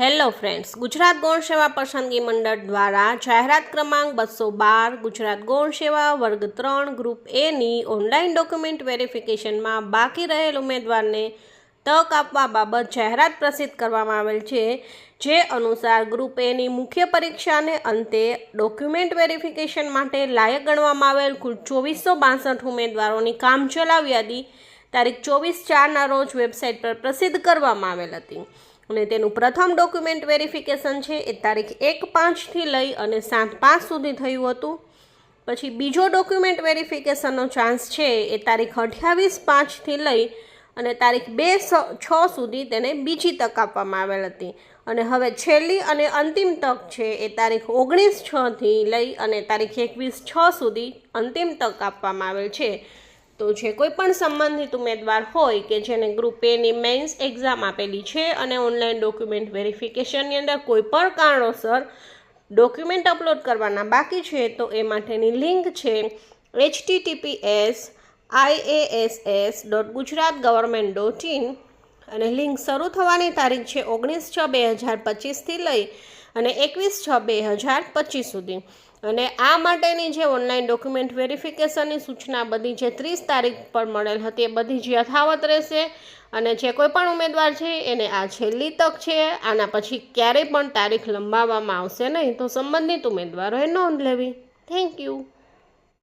Hello friends, Gujarat ગૌણ સેવા પસંદગી મંડળ દ્વારા જાહેરાત ક્રમાંક બસો બાર, ગુજરાત ગૌણ સેવા વર્ગ ત્રણ, ગ્રુપ એની ઓનલાઈન ડોક્યુમેન્ટ વેરિફિકેશનમાં બાકી રહેલ ઉમેદવારને તક આપવા બાબત જાહેરાત પ્રસિદ્ધ કરવામાં આવેલ છે. જે અનુસાર ગ્રુપ એની મુખ્ય પરીક્ષાને અંતે ડોક્યુમેન્ટ વેરિફિકેશન માટે લાયક ગણવામાં આવેલ કુલ ચોવીસો બાસઠ ઉમેદવારોની કામચલાઉ યાદી તારીખ ચોવીસ ચારના રોજ વેબસાઇટ પર પ્રસિદ્ધ કરવામાં આવેલ હતી. અને તેનું પ્રથમ ડોક્યુમેન્ટ વેરિફિકેશન છે, એ તારીખ એક પાંચથી લઈ અને સાત પાંચ સુધી થયું હતું. પછી બીજો ડોક્યુમેન્ટ વેરિફિકેશનનો ચાન્સ છે, એ તારીખ અઠ્યાવીસ પાંચથી લઈ અને તારીખ બે છ સુધી તેને બીજી તક આપવામાં આવેલ હતી. અને હવે છેલ્લી અને અંતિમ તક છે, એ તારીખ ઓગણીસ છથી લઈ અને તારીખ એકવીસ છ સુધી અંતિમ તક આપવામાં આવેલ છે. તો જે કોઈ પણ સંબંધિત ઉમેદવાર હોય કે જેને ગ્રુપ એની મેન્સ એક્ઝામ આપેલી છે અને ઓનલાઈન ડોક્યુમેન્ટ વેરિફિકેશનની અંદર કોઈ પણ કારણોસર ડોક્યુમેન્ટ અપલોડ કરવાના બાકી છે, તો એ માટેની લિંક છે HTTPS IASS dot Gujarat government dot in અને લિંક શરૂ થવાની તારીખ છે ઓગણીસ છ બે હજાર પચીસથી લઈ અને એકવીસ છ બે હજાર પચીસ સુધી. અને આ માટેની જે ઓનલાઈન ડોક્યુમેન્ટ વેરિફિકેશનની સૂચના બધી જે ત્રીસ તારીખ પર મળેલ હતી, એ બધી જ યથાવત રહેશે. અને જે કોઈ પણ ઉમેદવાર છે, એને આ છેલ્લી તક છે, આના પછી ક્યારેય પણ તારીખ લંબાવવામાં આવશે નહીં. તો સંબંધિત ઉમેદવારોએ નોંધ લેવી. Thank you